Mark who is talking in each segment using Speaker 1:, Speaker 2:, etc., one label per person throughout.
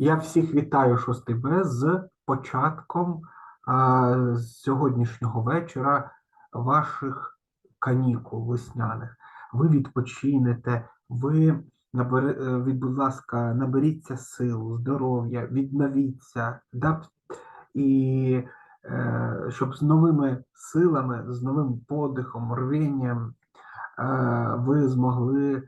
Speaker 1: Я всіх вітаю 6 Б з початком а, з сьогоднішнього вечора ваших канікул весняних. Ви відпочинете, ви е, від, будь ласка, наберіться сил, здоров'я, відновіться, да? і е, щоб з новими силами, з новим подихом, рвінням е, ви змогли е,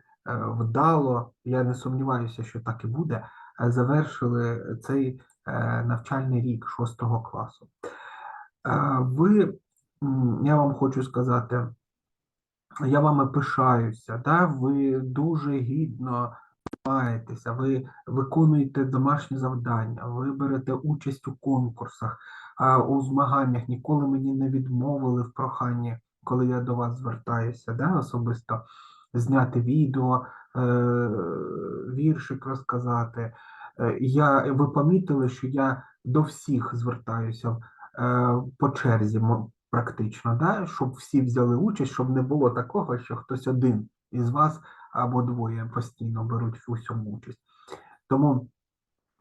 Speaker 1: вдало, я не сумніваюся, що так і буде, завершили цей е, навчальний рік 6 класу. Е, Ви, я вам хочу сказати, я вами пишаюся, да? ви дуже гідно маєтеся, ви виконуєте домашні завдання, ви берете участь у конкурсах, у змаганнях, ніколи мені не відмовили в проханні, коли я до вас звертаюся, да? особисто зняти відео, е, віршик розказати. Е, Я, ви помітили, що я до всіх звертаюся е, по черзі, практично, да? щоб всі взяли участь, щоб не було такого, що хтось один із вас або двоє постійно беруть в усьому участь. Тому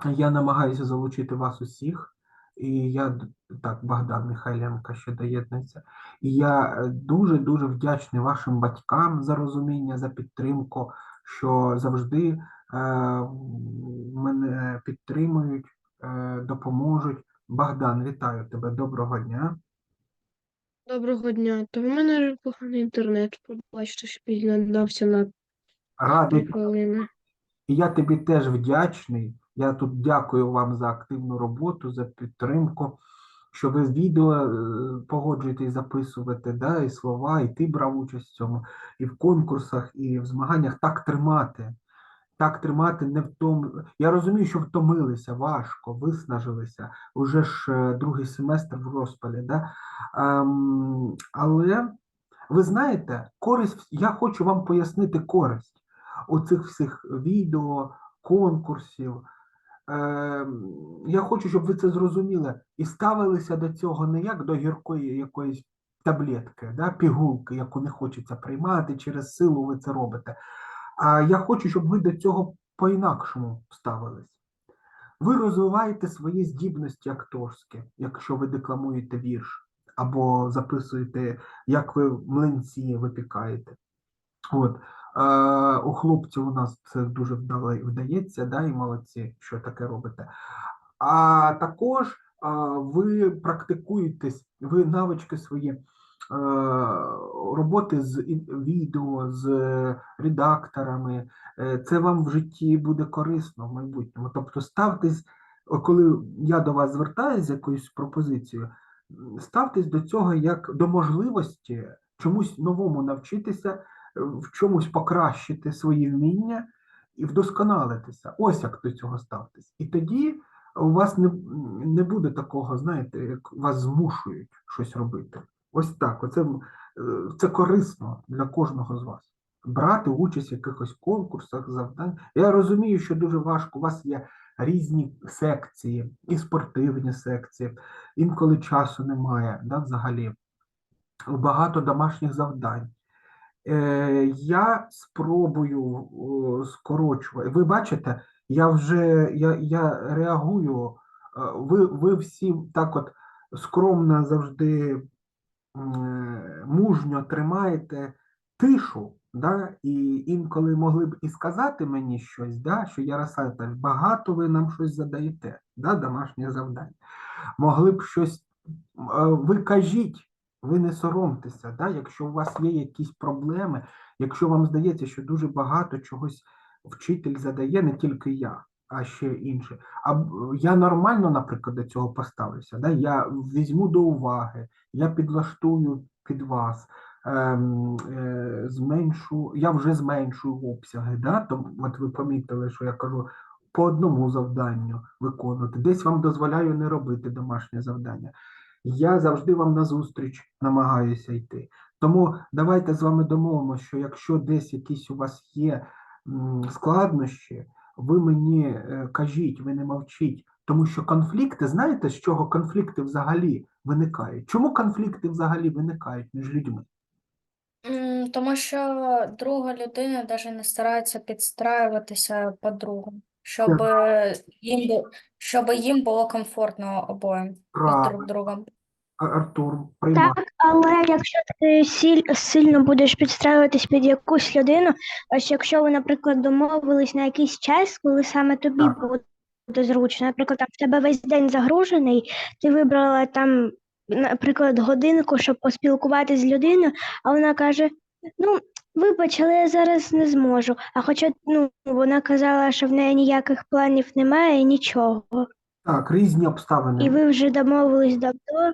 Speaker 1: я намагаюся залучити вас усіх, і я так, Богдан Михайленко ще доєднується. І я е, дуже-дуже вдячний вашим батькам за розуміння, за підтримку, що завжди е, мене підтримують, е, допоможуть. Богдан, вітаю тебе, доброго дня.
Speaker 2: Доброго дня. То в мене ж поганий інтернет. Пробачте, що підглядався на
Speaker 1: Радий
Speaker 2: хвилини.
Speaker 1: І я тобі теж вдячний. Я тут дякую вам за активну роботу, за підтримку, що ви відео е, погоджуєтесь записувати, да, і слова, і ти брав участь в цьому, і в конкурсах, і в змаганнях. Так тримати. Так тримати не втом. Я розумію, що втомилися, важко, виснажилися. Уже ж е, другий семестр в розпалі, да? Ем, але ви знаєте, користь, я хочу вам пояснити користь оцих всіх відео, конкурсів. Ем, я хочу, щоб ви це зрозуміли і ставилися до цього не як до гіркої якоїсь таблетки, да, пігулки, яку не хочеться приймати, через силу ви це робите. А я хочу, щоб ви до цього по-інакшому ставились. Ви розвиваєте свої здібності акторські, якщо ви декламуєте вірш, або записуєте, як ви млинці випікаєте. От. У хлопців у нас це дуже вдається, да, і молодці, що таке робите. А також ви практикуєтесь, ви навички свої е, роботи з відео, з редакторами. Е, Це вам в житті буде корисно в майбутньому. Тобто ставтесь, коли я до вас звертаюся з якоюсь пропозицією, ставтесь до цього як до можливості чомусь новому навчитися, в чомусь покращити свої вміння і вдосконалитися. Ось як до цього ставтесь. І тоді у вас не, не буде такого, знаєте, як вас змушують щось робити. Ось так. Оце, е, це корисно для кожного з вас. Брати участь в якихось конкурсах, завдань. Я розумію, що дуже важко. У вас є різні секції, і спортивні секції, інколи часу немає, да, взагалі. Багато домашніх завдань. Е, я спробую скорочувати. Ви бачите, я вже я, я реагую. е, Ви, ви всі так от скромно завжди е, мужньо тримаєте тишу, да? і інколи могли б і сказати мені щось, да? що Ярослав, багато ви нам щось задаєте, да? домашнє завдання. Могли б щось, ви кажіть, ви не соромтеся, да? якщо у вас є якісь проблеми, якщо вам здається, що дуже багато чогось вчитель задає, не тільки я, а ще інше. А я нормально, наприклад, до цього поставлюся. Да? Я візьму до уваги, я підлаштую під вас, ем, е, зменшу, я вже зменшую обсяги. Да? То, от ви помітили, що я кажу по одному завданню виконувати. Десь вам дозволяю не робити домашнє завдання. Я завжди вам назустріч намагаюся йти. Тому давайте з вами домовимося, що якщо десь якісь у вас є складнощі, ви мені е, кажіть, ви не мовчіть. Тому що конфлікти, знаєте, з чого конфлікти взагалі виникають? Чому конфлікти взагалі виникають між людьми?
Speaker 3: Тому що друга людина навіть не старається підстраюватися по другу, щоб їм, бу- щоб їм було комфортно з
Speaker 1: Правильно,
Speaker 3: друг другом.
Speaker 1: А- Артур, приймай.
Speaker 4: Так, але якщо ти сіль, сильно будеш підстраюватись під якусь людину, ось якщо ви, наприклад, домовились на якийсь час, коли саме тобі
Speaker 1: Так.
Speaker 4: буде зручно, наприклад, там в тебе весь день загружений, ти вибрала там, наприклад, годинку, щоб поспілкуватися з людиною, а вона каже: ну, вибач, але я зараз не зможу. А хоча ну, вона казала, що в неї ніяких планів немає, і нічого.
Speaker 1: Так, різні обставини.
Speaker 4: І ви вже домовились давно,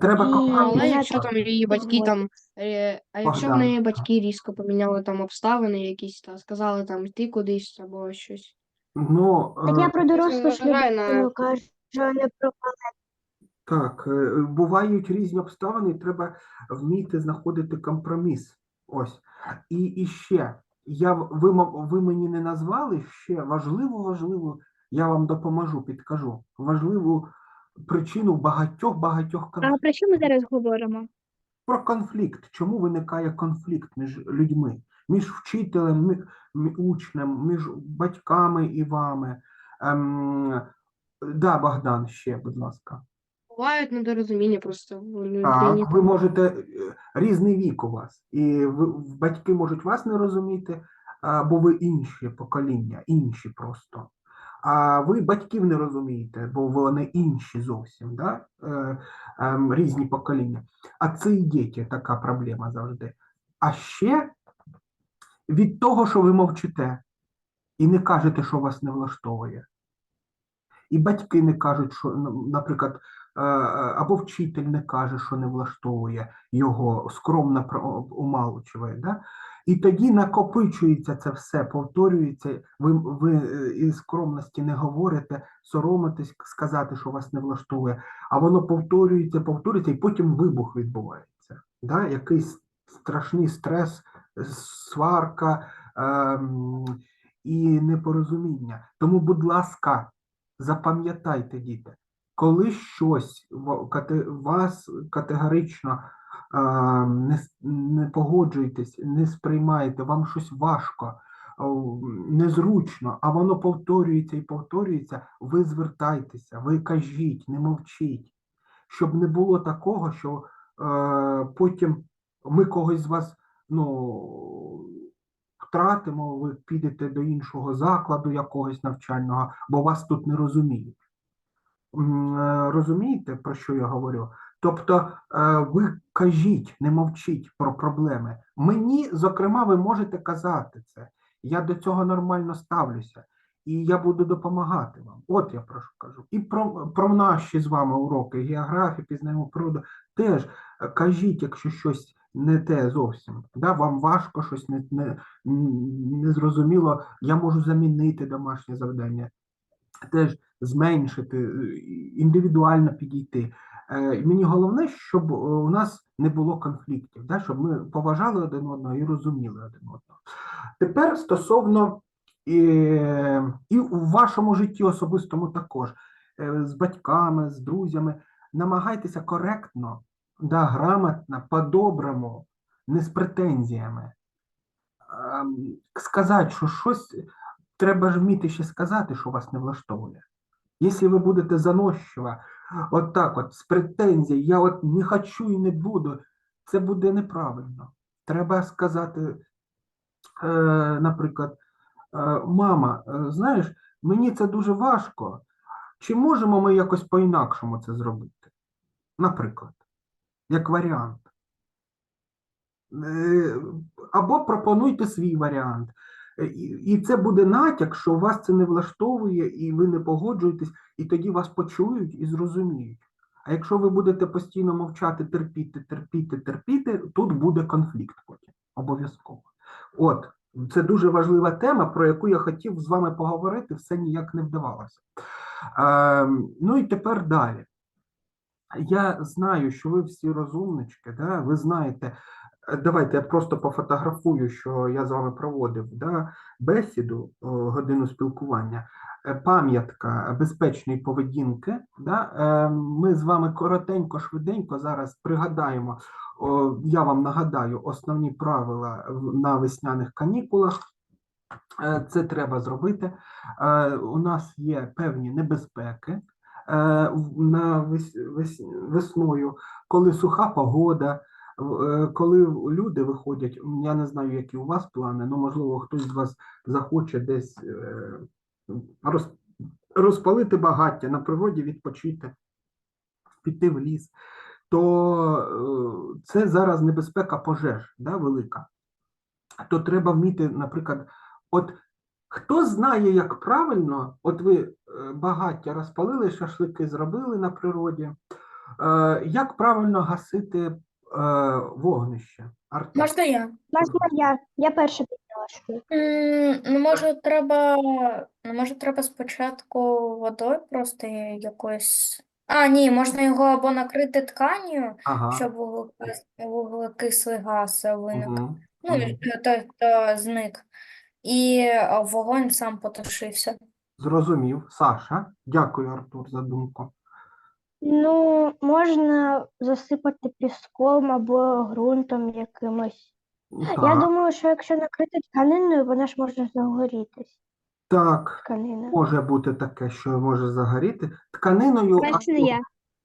Speaker 1: Треба
Speaker 4: і-
Speaker 1: компроміс.
Speaker 2: Але якщо там її батьки там, е, а якщо в
Speaker 1: Богдан.
Speaker 2: неї батьки різко поміняли там обставини якісь, та сказали там йти кудись або щось.
Speaker 1: Ну,
Speaker 4: так я
Speaker 1: е,
Speaker 4: про дорослу ж людину кажу, а не про
Speaker 1: Так, е, бувають різні обставини, і треба вміти знаходити компроміс. Ось. І, і ще, я, ви, ви мені не назвали ще важливу, важливу, я вам допоможу, підкажу, важливу причину багатьох-багатьох конфліктів.
Speaker 4: А про що ми зараз говоримо?
Speaker 1: Про конфлікт. Чому виникає конфлікт між людьми, між вчителем, мі- мі- учнем, між батьками і вами? Ем, да, Богдан, ще, будь ласка.
Speaker 2: Бувають недорозуміння просто.
Speaker 1: Так, ви можете е, різний вік у вас, і ви, батьки можуть вас не розуміти, бо ви інші покоління, інші просто. А ви батьків не розумієте, бо вони інші зовсім, да? е, ем, різні покоління. А це і діти така проблема завжди. А ще від того, що ви мовчите і не кажете, що вас не влаштовує. І батьки не кажуть, що, наприклад, е, або вчитель не каже, що не влаштовує його, скромно про- умалчує. Да? І тоді накопичується це все, повторюється, ви, ви е, із скромності не говорите, соромитесь сказати, що вас не влаштовує, а воно повторюється, повторюється, і потім вибух відбувається. Да? Якийсь страшний стрес, сварка ем, і непорозуміння. Тому, будь ласка, запам'ятайте, діти, коли щось вас категорично не, не погоджуєтесь, не сприймаєте, вам щось важко, незручно, а воно повторюється і повторюється, ви звертайтеся, ви кажіть, не мовчіть, щоб не було такого, що е, потім ми когось з вас ну, втратимо, ви підете до іншого закладу якогось навчального, бо вас тут не розуміють. Е, Розумієте, про що я говорю? Тобто е, ви кажіть, не мовчіть про проблеми. Мені, зокрема, ви можете казати це. Я до цього нормально ставлюся, і я буду допомагати вам. От я про що кажу. І про, про наші з вами уроки географії, пізнаємо природу. Теж е, кажіть, якщо щось не те зовсім. Да? Вам важко щось не, не, не зрозуміло, я можу замінити домашнє завдання, теж зменшити, е, індивідуально підійти. Е, Мені головне, щоб е, у нас не було конфліктів, да? щоб ми поважали один одного і розуміли один одного. Тепер стосовно і, і у вашому житті особистому також, з батьками, з друзями, намагайтеся коректно, да, грамотно, по-доброму, не з претензіями. Сказати, що щось треба ж вміти ще сказати, що вас не влаштовує. Якщо ви будете заносчиво, от так от, з претензій, я от не хочу і не буду, це буде неправильно. Треба сказати, е, наприклад, е, мама, е, знаєш, мені це дуже важко. Чи можемо ми якось по-інакшому це зробити? Наприклад, як варіант. Е, Або пропонуйте свій варіант. Е, І це буде натяк, що вас це не влаштовує, і ви не погоджуєтесь, і тоді вас почують і зрозуміють. А якщо ви будете постійно мовчати, терпіти, терпіти, терпіти, тут буде конфлікт потім. Обов'язково. От, це дуже важлива тема, про яку я хотів з вами поговорити, все ніяк не вдавалося. Ем, ну і тепер далі. Я знаю, що ви всі розумнички, да? ви знаєте, Е, Давайте я просто пофотографую, що я з вами проводив да, бесіду, годину спілкування. Е, Пам'ятка безпечної поведінки. Да? Е, Ми з вами коротенько, швиденько зараз пригадаємо. Я вам нагадаю основні правила на весняних канікулах. Е, Це треба зробити. Е, У нас є певні небезпеки е, на вес- вес- весною, коли суха погода, е, коли люди виходять. Я не знаю, які у вас плани, але можливо хтось з вас захоче десь е, роз- розпалити багаття на природі, відпочити, піти в ліс. То е, це зараз небезпека пожеж, да, велика то треба вміти, наприклад, от хто знає, як правильно, от ви е, багаття розпалили, шашлики зробили на природі, е, як правильно гасити е, вогнище? Артем?
Speaker 3: Можна я?
Speaker 4: Можна я? Я перша підняла.
Speaker 3: М, Ну, може, треба, ну, може, треба спочатку водою просто якоюсь. А, ні, можна його або накрити тканію,
Speaker 1: Ага.
Speaker 3: щоб вуглекис- вуглекислий газ виник.
Speaker 1: Угу.
Speaker 3: Ну, і той, хто зник. І е, вогонь сам потушився.
Speaker 1: Зрозумів. Саша, дякую, Артур, за думку.
Speaker 4: Ну, можна засипати піском або ґрунтом якимось. Я
Speaker 1: Так,
Speaker 4: думаю, що якщо накрити тканиною, вона ж може загорітись.
Speaker 1: так,
Speaker 4: Тканина.
Speaker 1: може бути таке, що може загоріти. Тканиною
Speaker 4: Краще не
Speaker 1: Артур,
Speaker 4: я.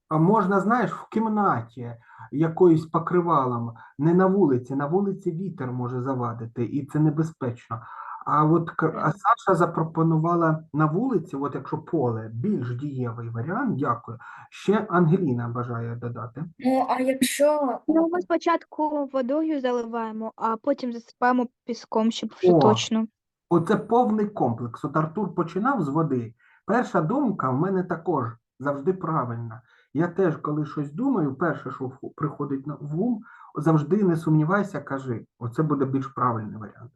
Speaker 1: А можна, знаєш, в кімнаті якоюсь покривалом, не на вулиці. На вулиці вітер може завадити, і це небезпечно. А от а Саша запропонувала на вулиці, от якщо поле, більш дієвий варіант, дякую. Ще Ангеліна бажає додати.
Speaker 3: Ну, а якщо
Speaker 5: Ну, ми спочатку водою заливаємо, а потім засипаємо піском, щоб вже
Speaker 1: О.
Speaker 5: точно.
Speaker 1: Оце повний комплекс. От Артур починав з води. Перша думка в мене також завжди правильна. Я теж, коли щось думаю, перше, що приходить на в ум, завжди не сумнівайся, кажи. Оце буде більш правильний варіант.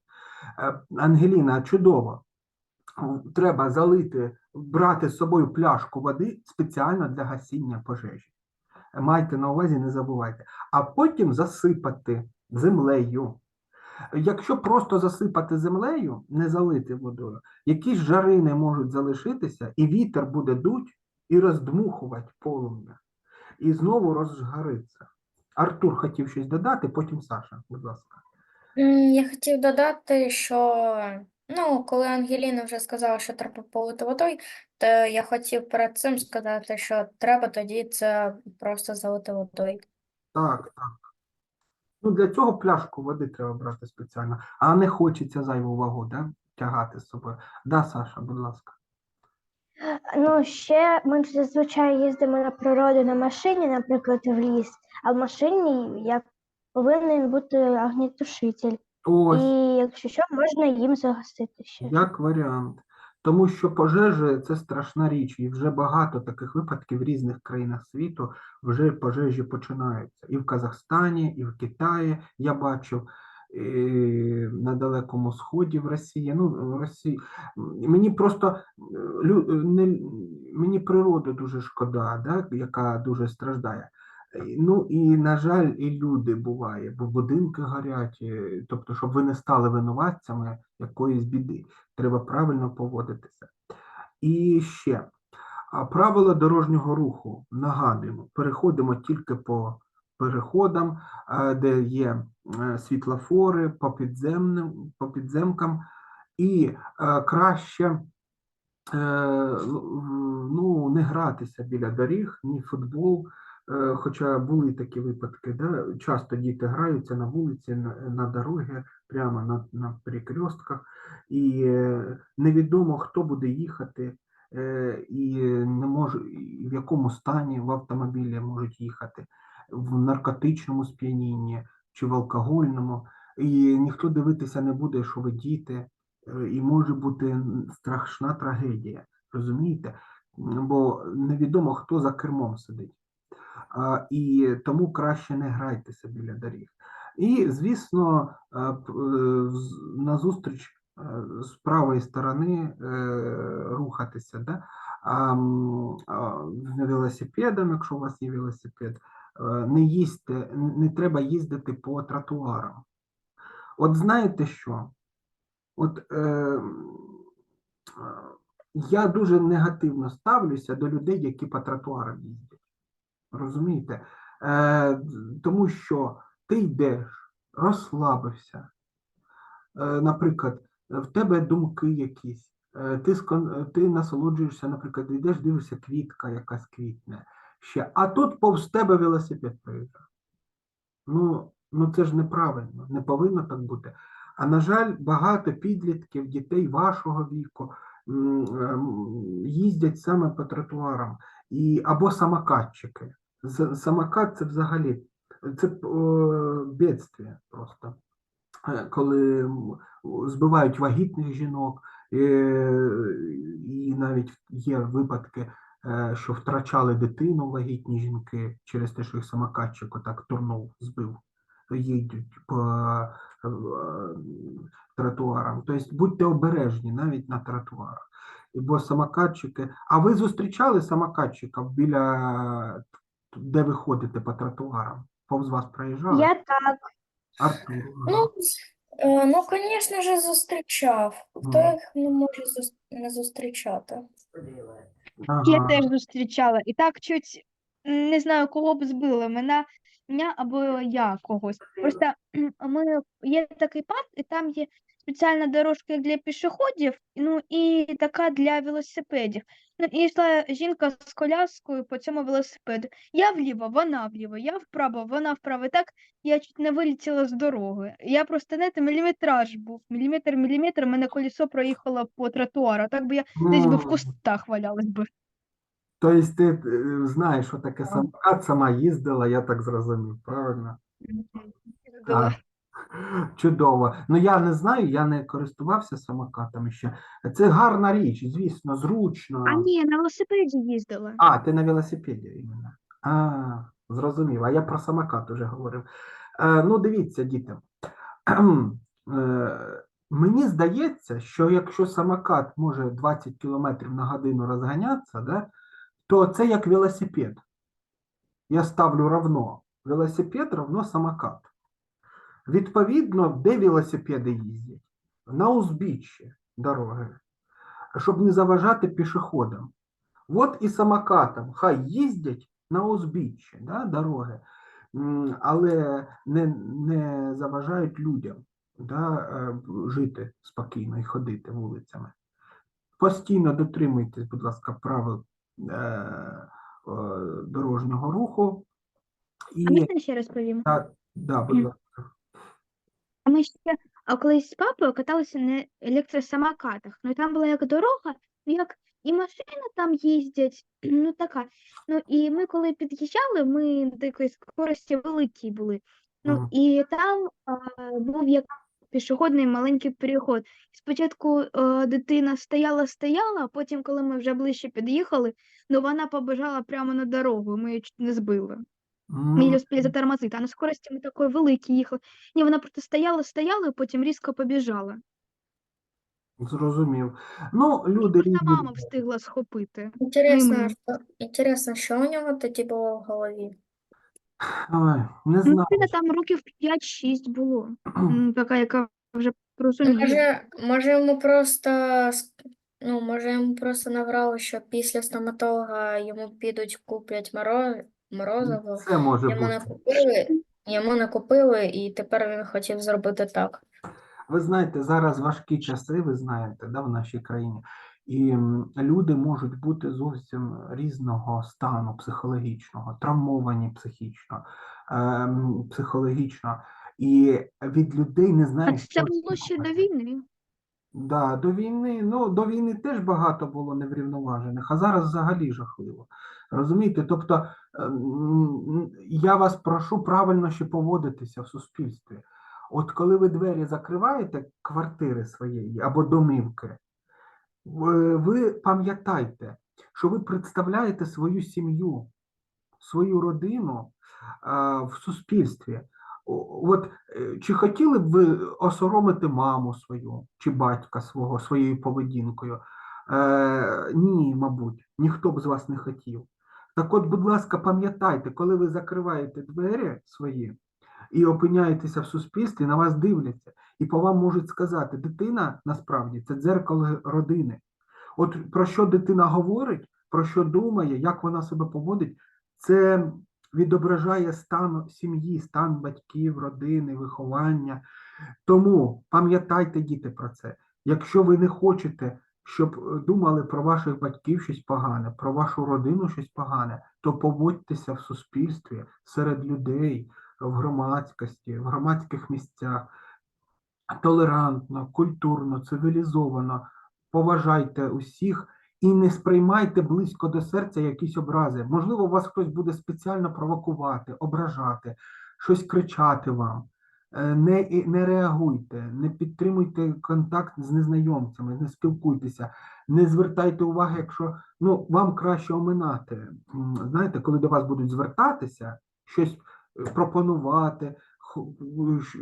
Speaker 1: Е, Ангеліна, чудово. Треба залити, брати з собою пляшку води спеціально для гасіння пожежі. Майте на увазі, не забувайте. А потім засипати землею. Якщо просто засипати землею, не залити водою, якісь жарини можуть залишитися, і вітер буде дуть і роздмухувати полум'я. І знову розжариться. Артур хотів щось додати, потім Саша, будь ласка.
Speaker 3: М, Я хотів додати, що ну, коли Ангеліна вже сказала, що треба полити водою, то я хотів перед цим сказати, що треба тоді це просто залити водою.
Speaker 1: Так, так. Ну, для цього пляшку води треба брати спеціально, а не хочеться зайву вагу да, тягати з собою. Да, Саша, будь ласка.
Speaker 4: Ну, ще ми ж зазвичай їздимо на природу на машині, наприклад, в ліс, а в машині як повинен бути огнетушитель.
Speaker 1: Ось.
Speaker 4: І якщо що, можна їм загасити ще.
Speaker 1: Як варіант. Тому що пожежі це страшна річ, і вже багато таких випадків в різних країнах світу вже пожежі починаються. І в Казахстані, і в Китаї я бачив, і на Далекому Сході в Росії. Ну, в Росії. Мені просто лю- не, мені природа дуже шкода, да, яка дуже страждає. Е, Ну і, на жаль, і люди буває, бо будинки горять, е, тобто, щоб ви не стали винуватцями якоїсь біди треба правильно поводитися. І ще правила дорожнього руху. Нагадуємо, переходимо тільки по переходам, е, де є світлофори по підземним, по підземкам, і краще ну, не гратися біля доріг, ні футбол. Е, Хоча були такі випадки, да? часто діти граються на вулиці, на, на дороги, прямо на, на перекрестках, і е, невідомо, хто буде їхати, е, і не може, в якому стані в автомобілі можуть їхати, в наркотичному сп'янінні чи в алкогольному, і ніхто дивитися не буде, що ви діти, і може бути страшна трагедія, розумієте? Бо невідомо, хто за кермом сидить. І тому краще не грайтеся біля доріг. І, звісно, е, назустріч е, з правої сторони е, рухатися, да? велосипедом, якщо у вас є велосипед, не їсти, не треба їздити по тротуарам. От знаєте що? От е, я дуже негативно ставлюся до людей, які по тротуарам їздять. Розумієте? Е, тому що ти йдеш, розслабився. Е, наприклад, в тебе думки якісь, е, ти, скон- ти насолоджуєшся, наприклад, йдеш, дивишся, квітка якась квітне ще, а тут повз тебе велосипед проїжджає. Ну, ну це ж неправильно, не повинно так бути. А на жаль, багато підлітків, дітей вашого віку ем, їздять саме по тротуарам і, або самокатчики. Самокат це взагалі це о, бідствие просто. Е, Коли збивають вагітних жінок, е, і навіть є випадки, е, що втрачали дитину вагітні жінки через те, що їх самокатчик отак турнув, збив, їдуть по е, тротуарам. Тобто будьте обережні навіть на тротуарах. Бо самокатчики. А ви зустрічали самокатчиків біля де ви ходите по тротуарам? Повз вас проїжджали?
Speaker 4: Я так.
Speaker 1: Артур.
Speaker 3: Ну, е, ну, звісно ж, зустрічав. Хто
Speaker 1: Мгм.
Speaker 3: їх не може зус- не зустрічати?
Speaker 5: Я
Speaker 1: Ага.
Speaker 5: теж зустрічала. І так чуть м, не знаю, кого б збили, мене, мене або я когось. Просто ми, є такий парк, і там є спеціальна дорожка для пішоходів, ну і така для велосипедів. Ну, і йшла жінка з коляскою по цьому велосипеду. Я вліво, вона вліво, я вправо, вона вправо. І так я чуть не вилетіла з дороги. Я просто, знаєте, міліметраж був. Міліметр, міліметр, мене колесо проїхало по тротуару. Так би я десь би в кустах валялась би.
Speaker 1: Тобто ти е, знаєш, що таке самокат, сама їздила, я так зрозумів, правильно? А, чудово. Ну я не знаю, я не користувався самокатами ще. Це гарна річ, звісно, зручно.
Speaker 5: А ні, на велосипеді їздила.
Speaker 1: А, ти на велосипеді іменно. А, зрозумів. А я про самокат уже говорив. Е, ну, дивіться, діти. Е, мені здається, що якщо самокат може 20 км на годину розганятися, да, то це як велосипед. Я ставлю равно. Велосипед равно самокат. Відповідно, де велосипеди їздять? На узбіччі дороги, щоб не заважати пішоходам. От і самокатам хай їздять на узбіччі да, дороги, але не, не заважають людям да, е, жити спокійно і ходити вулицями. Постійно дотримуйтесь, будь ласка, правил е, е, дорожнього руху.
Speaker 5: А
Speaker 1: І
Speaker 5: можна ще розповім?
Speaker 1: да, да, будь ласка.
Speaker 5: А ми ще колись з папою каталися на електросамокатах. Ну там була як дорога, ну як і машини там їздять, ну така. Ну і ми коли під'їжджали, ми до якоїсь скорості великі були. Ну і там а, був як пішохідний маленький переход. Спочатку е, дитина стояла, стояла, а потім, коли ми вже ближче під'їхали, ну вона побежала прямо на дорогу, ми її чуть не збили. Ми
Speaker 1: М,
Speaker 5: затормозити, а на скорості ми такої великі їхали. Ні, вона просто стояла, стояла, і потім різко побіжала.
Speaker 1: Зрозумів. Ну, люди
Speaker 5: Просто
Speaker 1: різні.
Speaker 5: мама встигла схопити.
Speaker 3: Інтересно,
Speaker 5: ми.
Speaker 3: що, інтересно, що у нього тоді було в голові?
Speaker 1: Ой, не
Speaker 5: Ну,
Speaker 1: знаю.
Speaker 5: там років 5-6 було. М, Така, яка вже розуміє.
Speaker 3: Може, може йому просто с- ну, може йому просто наврали, що після стоматолога йому підуть куплять моро... морозиво.
Speaker 1: Це може
Speaker 3: Йому
Speaker 1: бути.
Speaker 3: купили, йому не купили, і тепер він хотів зробити так.
Speaker 1: Ви знаєте, зараз важкі часи, ви знаєте, да, в нашій країні, і люди можуть бути зовсім різного стану психологічного, травмовані психічно, ем, психологічно, і від людей не
Speaker 5: А
Speaker 1: знаєш,
Speaker 5: це було ще до війни.
Speaker 1: Да, до війни, ну, до війни теж багато було неврівноважених, а зараз взагалі жахливо. Розумієте? Тобто, ем, я вас прошу правильно ще поводитися в суспільстві. От коли ви двері закриваєте квартири своєї або домівки, ви пам'ятайте, що ви представляєте свою сім'ю, свою родину в суспільстві. От е, чи хотіли б ви осоромити маму свою чи батька свого своєю поведінкою? Е, ні, мабуть, ніхто б з вас не хотів. Так от, будь ласка, пам'ятайте, коли ви закриваєте двері свої і опиняєтеся в суспільстві, на вас дивляться, і по вам можуть сказати, дитина насправді це дзеркало родини. От про що дитина говорить, про що думає, як вона себе поводить, це відображає стан сім'ї, стан батьків, родини, виховання. Тому пам'ятайте, діти, про це. Якщо ви не хочете, щоб е, думали про ваших батьків щось погане, про вашу родину щось погане, то поводьтеся в суспільстві, серед людей, в громадськості, в громадських місцях толерантно, культурно, цивілізовано, поважайте усіх і не сприймайте близько до серця якісь образи. Можливо, вас хтось буде спеціально провокувати, ображати, щось кричати вам. Е, Не, не реагуйте, не підтримуйте контакт з незнайомцями, не спілкуйтеся, не звертайте уваги, якщо ну, вам краще оминати. Знаєте, коли до вас будуть звертатися, щось е, пропонувати,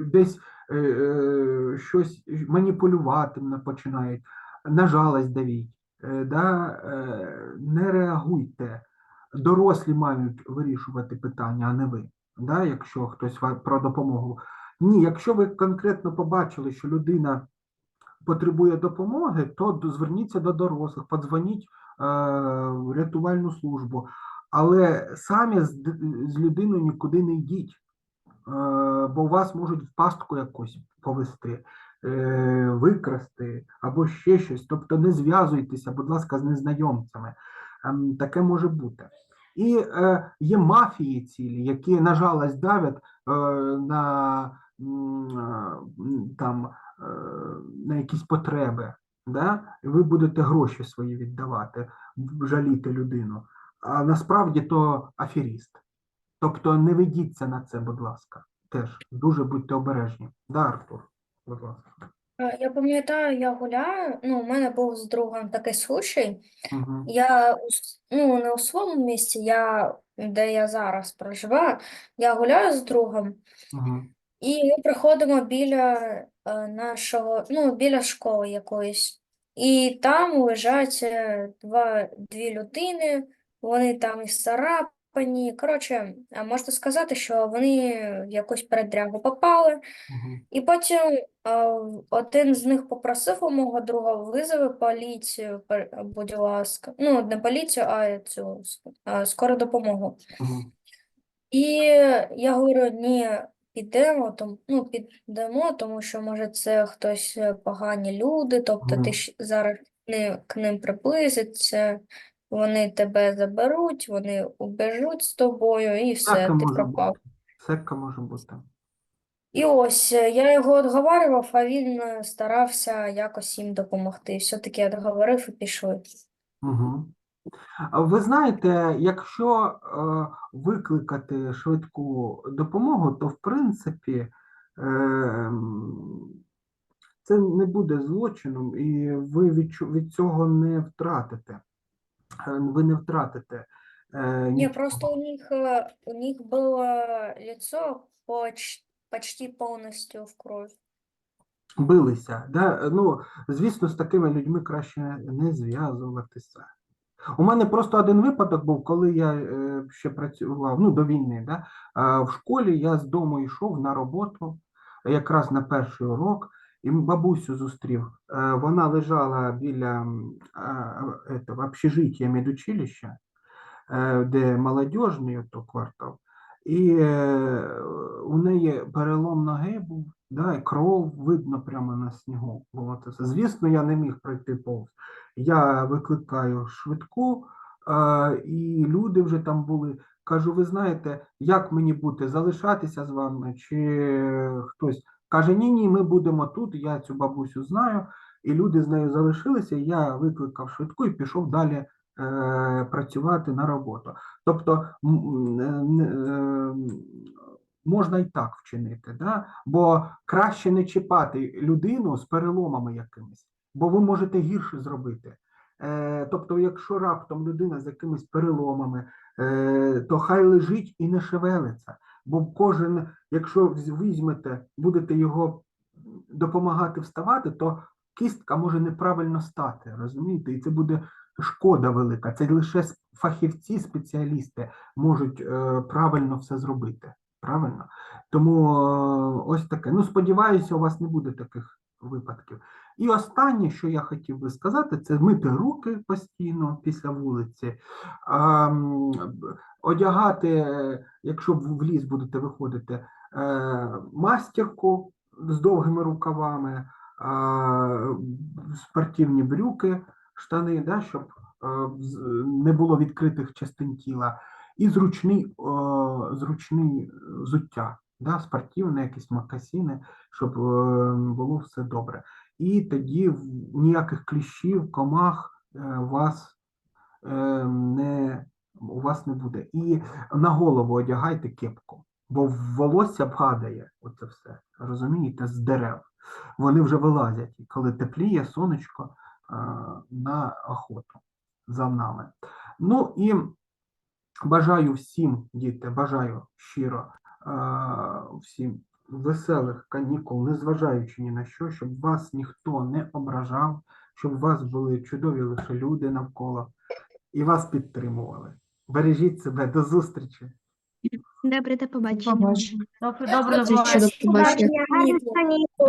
Speaker 1: десь е, щось маніпулювати починають, на жалость давіть, да, е, не реагуйте. Дорослі мають вирішувати питання, а не ви. Да, якщо хтось про допомогу. Ні, якщо ви конкретно побачили, що людина потребує допомоги, то зверніться до дорослих, подзвоніть е, в рятувальну службу, але самі з, з людиною нікуди не йдіть е, бо вас можуть в пастку якусь повести, е, викрасти або ще щось. Тобто не зв'язуйтеся, будь ласка, з незнайомцями. Ем, Таке може бути. І е, є мафії цілі, які, на жалость, давлять е, на, е, там, е, на якісь потреби. Да? Ви будете гроші свої віддавати, жаліти людину. А насправді то аферіст. Тобто не ведіться на це, будь ласка. Теж дуже будьте обережні. Да, Артур, будь ласка.
Speaker 3: Е, Я пам'ятаю, я гуляю, ну, у мене був з другом такий случай.
Speaker 1: Угу.
Speaker 3: Я у с- ну, не у своєму місті, я, де я зараз проживаю, я гуляю з другом,
Speaker 1: Угу.
Speaker 3: і ми приходимо біля е, нашого, ну, біля школи якоїсь. І там лежать е, два, дві людини, вони там із і царапані. Коротше, можна сказати, що вони в якусь передрягу попали.
Speaker 1: Угу.
Speaker 3: І потім е, один з них попросив у мого друга визови поліцію, пер- будь ласка. Ну, не поліцію, а цю с- е, скору допомогу.
Speaker 1: Угу.
Speaker 3: І я говорю, ні, підемо, тому, ну, підемо, тому що, може, це хтось е, погані люди, тобто
Speaker 1: Мгм.
Speaker 3: ти ж зараз не, к ним приблизиться, вони тебе заберуть, вони убежуть з тобою, і все,
Speaker 1: Всяке
Speaker 3: ти
Speaker 1: може
Speaker 3: пропав.
Speaker 1: бути. Всяке може бути.
Speaker 3: І ось е, я його відговарював, а він е, старався якось їм допомогти. Все-таки я договорив і пішли.
Speaker 1: Угу. Ви знаєте, якщо е, викликати швидку допомогу, то в принципі е, м, це не буде злочином, і ви від, від цього не втратите. Е, Ви не втратите. Е,
Speaker 3: Ні, просто у них, е, у них було лицо поч, почти повністю в крові.
Speaker 1: билися. Да? Ну, звісно, з такими людьми краще не зв'язуватися. У мене просто один випадок був, коли я ще працював ну, до війни. Да? В школі я з дому йшов на роботу, якраз на перший урок, і бабусю зустрів. Е, вона лежала біля этого, общежиття медучилища, е, де молодіжний ото квартал, і е, у неї перелом ноги був, да, і кров видно прямо на снігу. Було. Звісно, я не міг пройти повз. Я викликаю швидку, е, і люди вже там були. Кажу, ви знаєте, як мені бути, залишатися з вами, чи хтось каже, ні, ні, ми будемо тут, я цю бабусю знаю. І люди з нею залишилися, я викликав швидку і пішов далі е, працювати на роботу. Тобто е, е, можна і так вчинити, да? бо краще не чіпати людину з переломами якимись, бо ви можете гірше зробити. Тобто, якщо раптом людина з якимись переломами, то хай лежить і не шевелиться. Бо кожен, якщо візьмете, будете його допомагати вставати, то кістка може неправильно стати, розумієте? І це буде шкода велика. Це лише фахівці, спеціалісти можуть е, правильно все зробити. Правильно? Тому е, ось таке. Ну, сподіваюся, у вас не буде таких випадків. І останнє, що я хотів би сказати, це мити руки постійно після вулиці, одягати, е, якщо в ліс будете виходити, е, мастірку з довгими рукавами, спортивні брюки, штани, да, щоб е, не було відкритих частин тіла, і зручний, зручний взуття, да, спортивне, якісь макасіни, щоб е, було все добре. І тоді ніяких кліщів, комах е, вас е, не, у вас не буде. І на голову одягайте кепку, бо волосся падає, оце все, розумієте, з дерев. Вони вже вилазять, коли тепліє сонечко е, на охоту за нами. Ну і бажаю всім, діти, бажаю щиро всім веселих канікул, незважаючи ні на що, щоб вас ніхто не ображав, щоб у вас були чудові лише люди навколо і вас підтримували. Бережіть себе, до зустрічі!
Speaker 4: Добре, до побачення.
Speaker 6: Добре,
Speaker 2: До побачення.
Speaker 4: Гарних канікул.